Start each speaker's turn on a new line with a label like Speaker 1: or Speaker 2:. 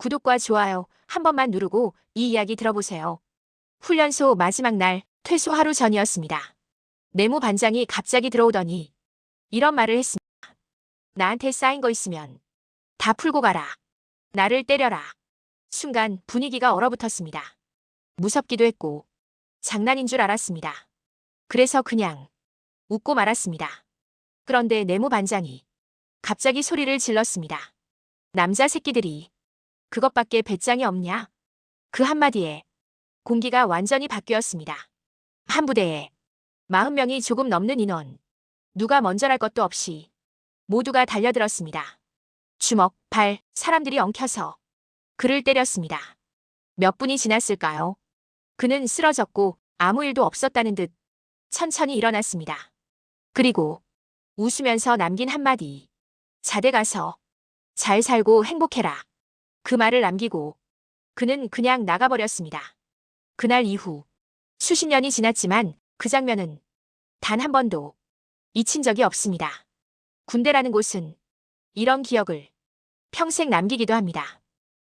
Speaker 1: 구독과 좋아요 한 번만 누르고 이 이야기 들어보세요. 훈련소 마지막 날 퇴소 하루 전이었습니다. 내무 반장이 갑자기 들어오더니 이런 말을 했습니다. 나한테 쌓인 거 있으면 다 풀고 가라. 나를 때려라. 순간 분위기가 얼어붙었습니다. 무섭기도 했고 장난인 줄 알았습니다. 그래서 그냥 웃고 말았습니다. 그런데 내무 반장이 갑자기 소리를 질렀습니다. 남자 새끼들이 그것밖에 배짱이 없냐? 그 한마디에 공기가 완전히 바뀌었습니다. 한 부대에 40명이 조금 넘는 인원. 누가 먼저랄 것도 없이 모두가 달려들었습니다. 주먹, 발, 사람들이 엉켜서 그를 때렸습니다. 몇 분이 지났을까요? 그는 쓰러졌고 아무 일도 없었다는 듯 천천히 일어났습니다. 그리고 웃으면서 남긴 한마디. 자대 가서 잘 살고 행복해라. 그 말을 남기고 그는 그냥 나가버렸습니다. 그날 이후 수십 년이 지났지만 그 장면은 단 한 번도 잊힌 적이 없습니다. 군대라는 곳은 이런 기억을 평생 남기기도 합니다.